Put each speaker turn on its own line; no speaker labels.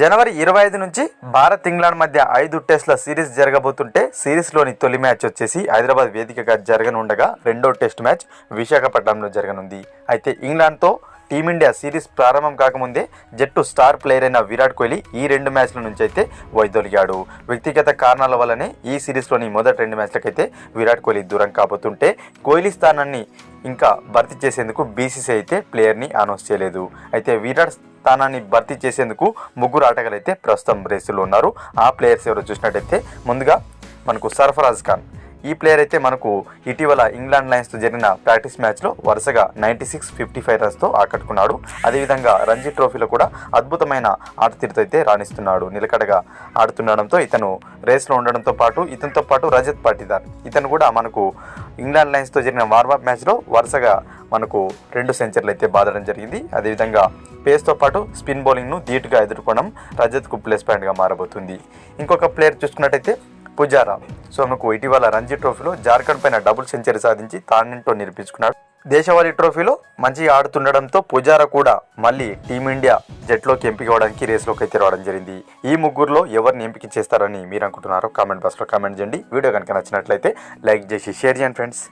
జనవరి ఇరవై ఐదు నుంచి భారత్ ఇంగ్లాండ్ మధ్య ఐదు టెస్టుల సిరీస్ జరగబోతుంటే సిరీస్లోని తొలి మ్యాచ్ వచ్చేసి హైదరాబాద్ వేదికగా జరగనుండగా రెండో టెస్ట్ మ్యాచ్ విశాఖపట్నంలో జరగనుంది. అయితే ఇంగ్లాండ్తో టీమిండియా సిరీస్ ప్రారంభం కాకముందే జట్టు స్టార్ ప్లేయర్ అయిన విరాట్ కోహ్లీ ఈ రెండు మ్యాచ్ల నుంచి అయితే వైదొలిగాడు. వ్యక్తిగత కారణాల వల్లనే ఈ సిరీస్లోని మొదటి రెండు మ్యాచ్లకైతే విరాట్ కోహ్లీ దూరం కాబోతుంటే కోహ్లీ స్థానాన్ని ఇంకా భర్తీ చేసేందుకు బీసీసీ అయితే ప్లేయర్ని అనౌన్స్ చేయలేదు. అయితే విరాట్ స్థానాన్ని భర్తీ చేసేందుకు ముగ్గురు ఆటగాళ్ళు అయితే ప్రస్తుతం రేసులో ఉన్నారు. ఆ ప్లేయర్స్ ఎవరో చూసినట్టయితే ముందుగా మనకు సర్ఫరాజ్ ఖాన్. ఈ ప్లేయర్ అయితే మనకు ఇటీవల ఇంగ్లాండ్ లయన్స్తో జరిగిన ప్రాక్టీస్ మ్యాచ్లో వరుసగా నైంటీ సిక్స్ ఫిఫ్టీ ఫైవ్ రన్స్తో ఆకట్టుకున్నాడు. అదేవిధంగా రంజీ ట్రోఫీలో కూడా అద్భుతమైన ఆట తీరుతో అయితే రాణిస్తున్నాడు. నిలకడగా ఆడుతుండడంతో ఇతను రేస్లో ఉండడంతో పాటు ఇతనితో పాటు రజత్ పాటిదార్. ఇతను కూడా మనకు ఇంగ్లాండ్ లయన్స్తో జరిగిన వార్మప్ మ్యాచ్లో వరుసగా మనకు రెండు సెంచరీలు అయితే బాధడం జరిగింది. అదేవిధంగా పేస్తో పాటు స్పిన్ బౌలింగ్ను ధీటుగా ఎదుర్కోవడం రజత్కు ప్లస్ పాయింట్గా మారబోతుంది. ఇంకొక ప్లేయర్ చూసుకున్నట్టయితే పుజారా సో మనకు ఇటీవల రంజీ ట్రోఫీలో జార్ఖండ్ పైన డబుల్ సెంచరీ సాధించి తానేంటో నిరూపించుకున్నాడు దేశవాళీ ట్రోఫీలో మంచిగా ఆడుతుండడంతో పుజారా కూడా మళ్ళీ టీమిండియా జట్లోకి ఎంపిక అవ్వడానికి రేస్లోకి అయితే రావడం జరిగింది. ఈ ముగ్గురులో ఎవరిని ఎంపిక చేస్తారని మీరు అనుకుంటున్నారో కామెంట్ బాక్స్లో కామెంట్ చేయండి. వీడియో కనుక నచ్చినట్లయితే లైక్ చేసి షేర్ చేయండి ఫ్రెండ్స్.